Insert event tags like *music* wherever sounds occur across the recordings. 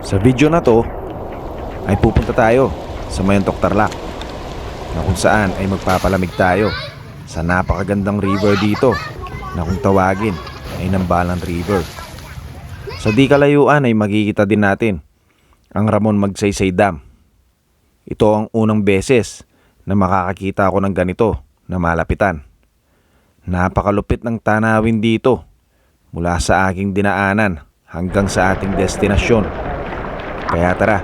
Sa video na to ay pupunta tayo sa Mayantok Tarlac na kung saan ay magpapalamig tayo sa napakagandang river dito na kung tawagin ay Nambalan River. Sa di kalayuan ay makikita din natin ang Ramon Magsaysay Dam. Ito ang unang beses na makakakita ako ng ganito na malapitan. Napakalupit ng tanawin dito mula sa aking dinaanan hanggang sa ating destinasyon. Kaya tara,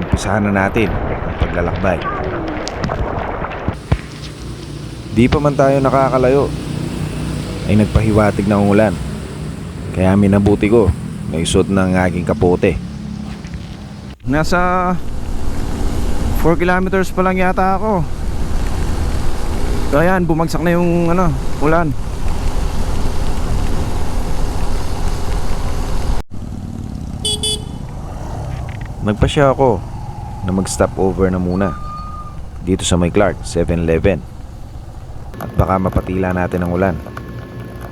umpisahan na natin ang paglalakbay. Di pa man tayo nakakalayo, ay nagpahiwatig ng ulan. Kaya minabuti ko na isuot ng aking kapote. Nasa 4 kilometers pa lang yata ako. Ayan, bumagsak na yung ano, ulan. Nagpasya ako na mag-stop over na muna dito sa may Clark 7-Eleven at baka mapatila natin ang ulan.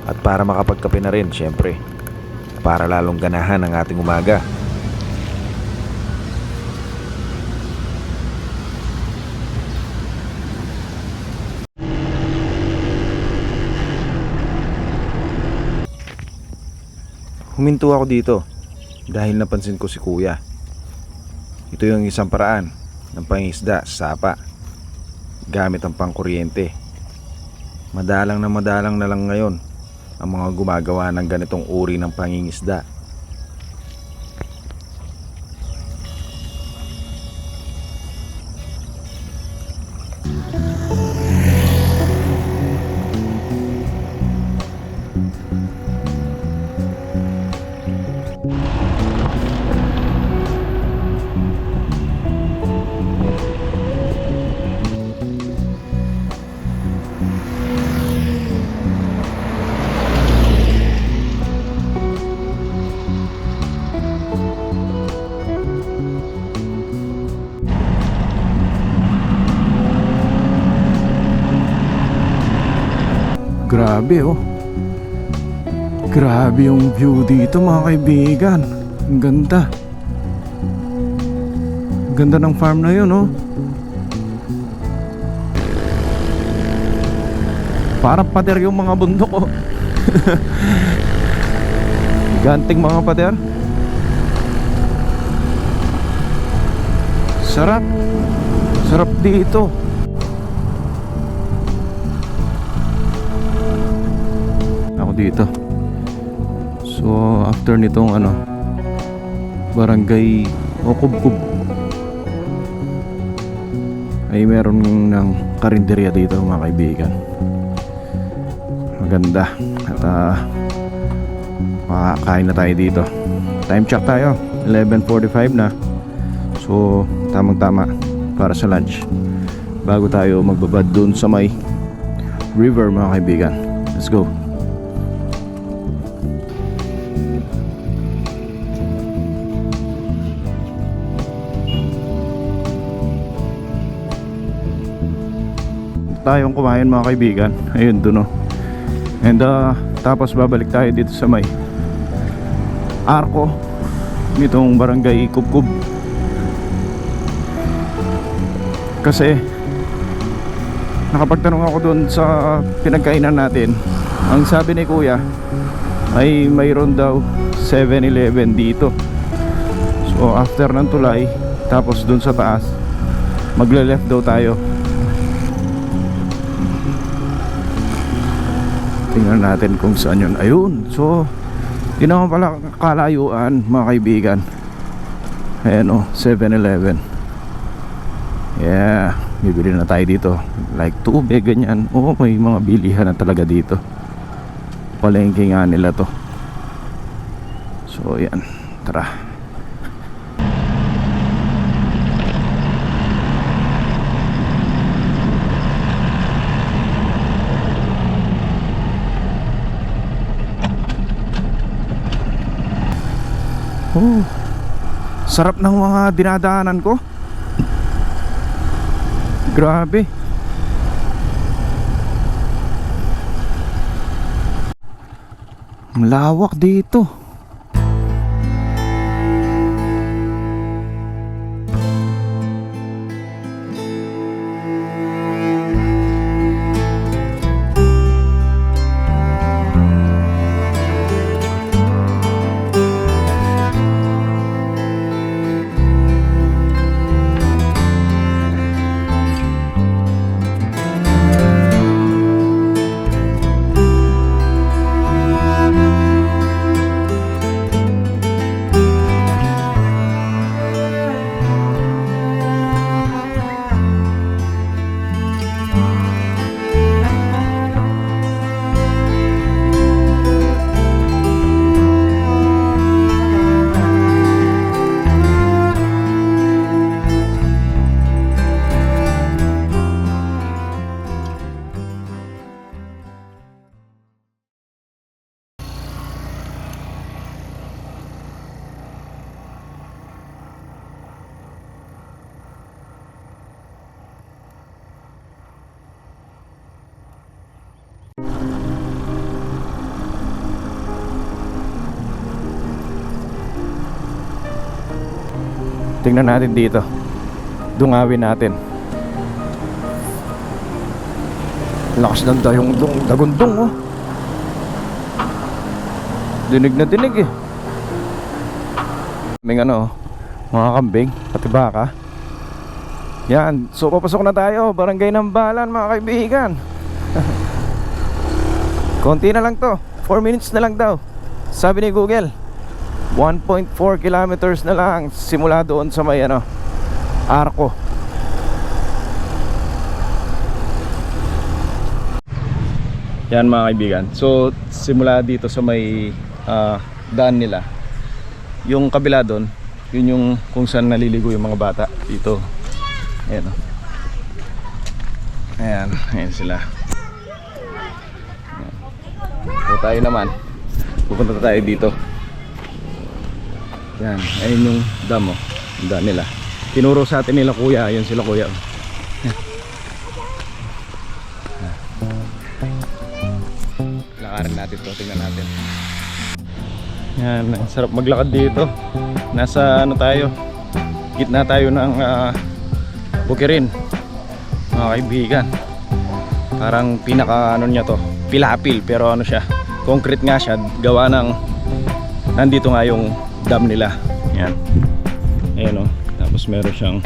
At para makapagkape na rin syempre. Para lalong ganahan ang ating umaga. Huminto ako dito dahil napansin ko si kuya ito yung isang paraan ng pangisda sa sapa gamit ang pangkuryente. Madalang na madalang na lang ngayon ang mga gumagawa ng ganitong uri ng pangingisda. Grabe oh. Grabe yung view dito mga kaibigan. Ang ganda. Ang ganda ng farm na yun oh. Parang pader yung mga bundok oh. *laughs* Ganting mga pader. Sarap. Sarap dito. Dito. So after nitong ano barangay Okubkub ay meron ng karinderya dito mga kaibigan. Maganda. At uh, makakain na tayo dito. Time check tayo. 11.45 na. So tamang tama para sa lunch. Bago tayo magbabad dun sa may river mga kaibigan. Let's go tayong kumain mga kaibigan. Ayun dun oh. And uh, tapos babalik tayo dito sa may arko nitong barangay Kubkub. Kasi nakapagtanong ako doon sa pinagkainan natin. Ang sabi ni kuya ay mayroon daw 7-Eleven dito. So after ng tulay tapos doon sa taas magle-left daw tayo Tingnan natin kung saan yun. Ayun. So, di naman pala kalayuan mga kaibigan. Ayan o, 7-Eleven. Yeah, bibili na tayo dito. Like tubig, ganyan. Oo, may mga bilihan na talaga dito. Palengke nga nila to. So, yan. Tara. Oh. Sarap ng mga dinadaanan ko. Grabe. Ang lawak dito. Tingnan natin dito. Dungawin natin. Lakas ng dayong dung, dagundong oh. Dinig na dinig eh. May ano, mga kambing, pati baka. Yan, so papasok na tayo, barangay ng Balan mga kaibigan. *laughs* Konti na lang to, 4 minutes na lang daw. Sabi ni Google, 1.4 kilometers na lang simula doon sa may ano, Arco. Yan mga kaibigan. So simula dito sa may ah, daan nila. Yung kabila doon, yun yung kung saan naliligo yung mga bata dito. Ayan. oh. Ayan, ayan sila. Ayan. So tayo naman, pupunta tayo dito. Yan, ayun yung dam oh. Dam nila. Tinuro sa atin nila kuya, ayun sila kuya. Lakarin natin to, tingnan natin. Yan, ang sarap maglakad dito. Nasa ano tayo? Gitna tayo ng uh, Bukirin. Mga kaibigan. Parang pinaka ano niya to, pilapil pero ano siya, concrete nga siya, gawa ng nandito nga yung dam nila. Yan. Ayan oh. Tapos meron siyang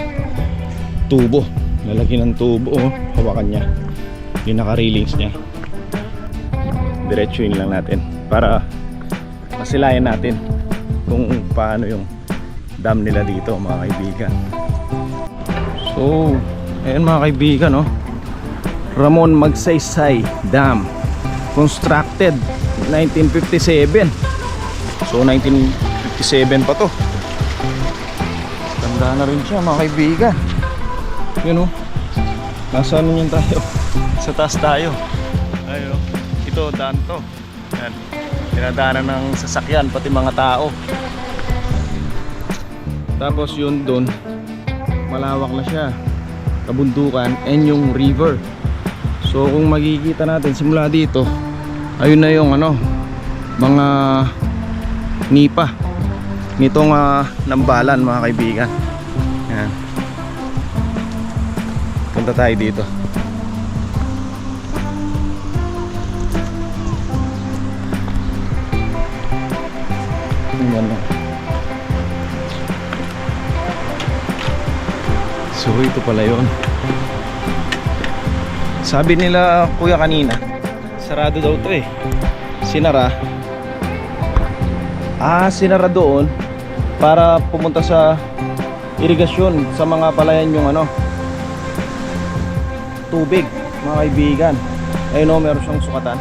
tubo. Lalaki ng tubo oh. Hawakan niya. Pinaka-railings niya. Diretsuin lang natin para masilayan natin kung paano yung dam nila dito mga kaibigan. So, ayan mga kaibigan oh. Ramon Magsaysay Dam constructed 1957 so 1957 pa to. Tanda na rin siya mga kaibigan. Yun o nasa ano yun tayo? *laughs* Sa taas tayo. Ayun o ito daan to. Yan. Dinadaanan ng sasakyan pati mga tao. Tapos yun doon malawak na siya. Kabundukan and yung river. So kung makikita natin simula dito ayun na yung ano mga nipa nitong uh, nambalan mga kaibigan yan punta tayo dito lang So ito pala yon. Sabi nila kuya kanina, sarado daw to eh. Sinara. Ah, sinara doon para pumunta sa irigasyon sa mga palayan yung ano tubig mga kaibigan. Ayun o meron siyang sukatan.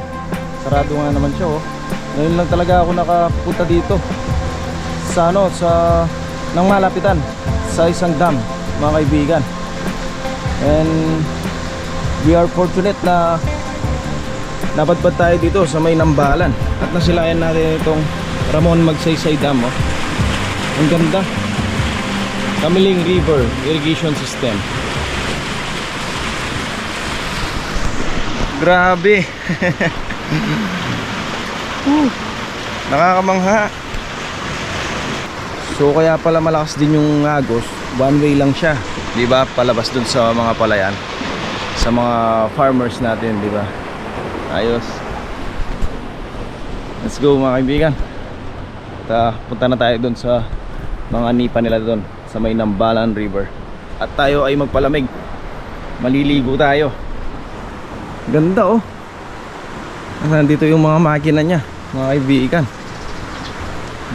Sarado nga naman siya oh. Ngayon lang talaga ako nakapunta dito sa ano sa nang malapitan sa isang dam mga kaibigan. And we are fortunate na napadpad tayo dito sa may nambalan. At nasilayan natin itong Ramon Magsaysay Dam oh. Ang ganda Kamiling River Irrigation System grabe *laughs* nakakamangha So kaya pala malakas din yung agos, one way lang siya, 'di ba? Palabas dun sa mga palayan. Sa mga farmers natin, 'di ba? Ayos. Let's go mga kaibigan. Ta punta na tayo dun sa mga nipa nila dun sa may Nambalan River. At tayo ay magpalamig. Maliligo tayo. Ganda oh. Nandito yung mga makina niya, mga kaibigan.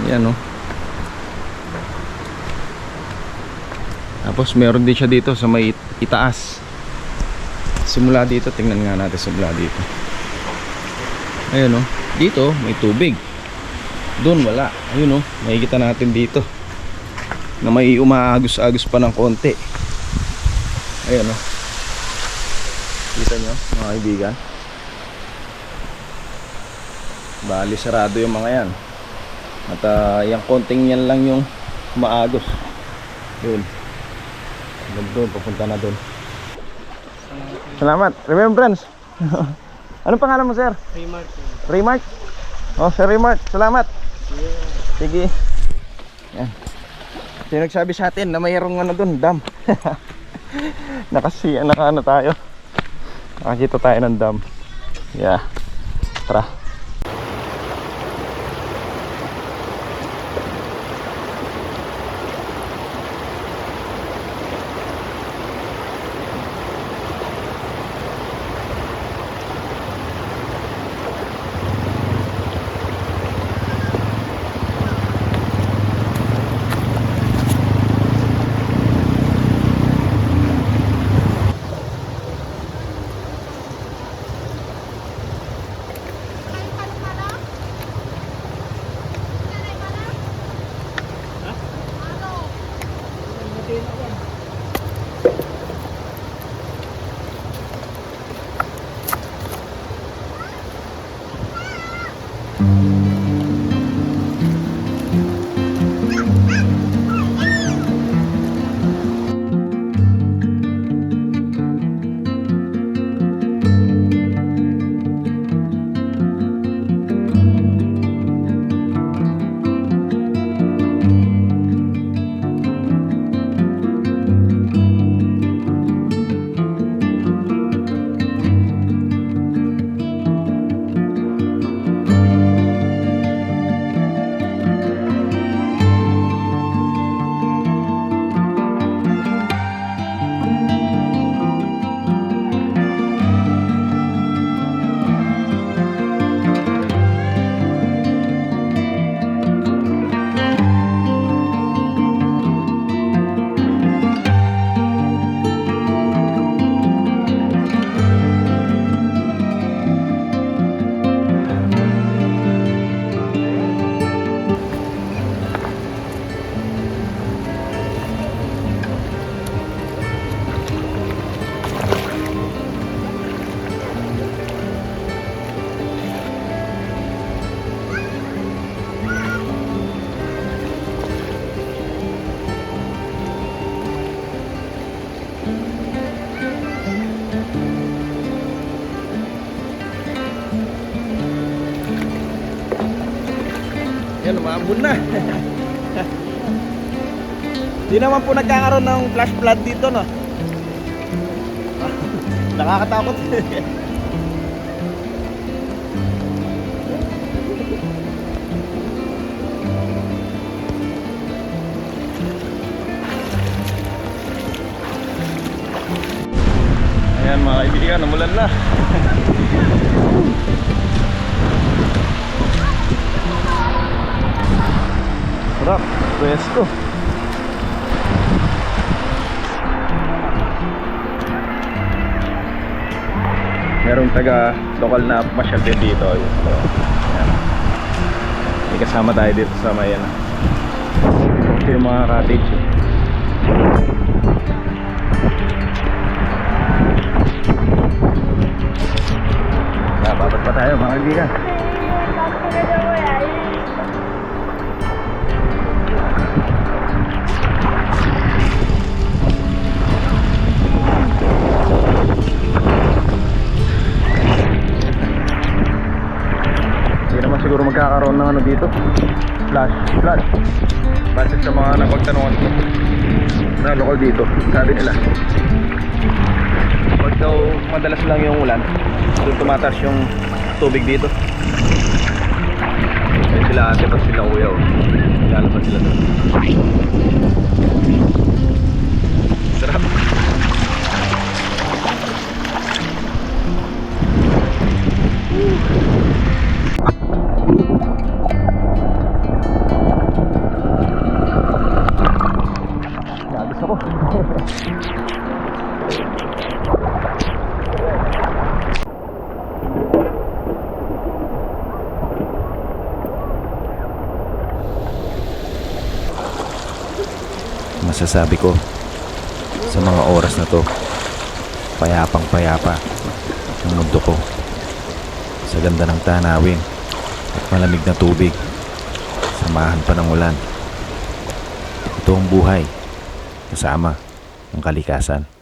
Yan oh. Tapos meron din siya dito sa may itaas. Simula dito, tingnan nga natin simula dito. Ayun oh. Dito may tubig. Doon wala. Ayun oh. Makikita natin dito. Na may umaagos-agos pa ng konti. Ayun oh. Kita nyo mga kaibigan. Bali sarado yung mga yan. At uh, yung konting yan lang yung maagos. Yun. Hanggang doon, papunta na doon. Salamat. Remembrance. *laughs* Anong pangalan mo, sir? Remark. Remark? Oh, sir Remark. Salamat. Sige. Yan. Sino nagsabi sa atin na mayroong ano doon, dam? *laughs* Nakasi, naka ano tayo. Nakakita tayo ng dam. Yeah. Tara. Yan, umambon na. *laughs* Di naman po nagkakaroon ng flash flood dito, no? *laughs* Nakakatakot. *laughs* Ayan mga kaibigan, namulan na. Sarap, pwesto. Merong taga lokal na masyal din dito. So, ayan. May kasama tayo dito sa may ano. Ito yung mga cottage. eh. Bababot pa tayo mga kaibigan. Ng ano dito. Flash, flash. Base sa mga napagtanungan ko. Na lokal dito, sabi nila. Pag daw madalas lang yung ulan, doon tumataas yung tubig dito. Kaya sila ate pa sila kuya oh. Lalabas sila doon. Sarap. Nabis Masasabi ko, sa mga oras na to, payapang payapa ang mundo ko. Sa ganda ng tanawin at malamig na tubig, samahan pa ng ulan. Ito ang buhay, kasama ang kalikasan.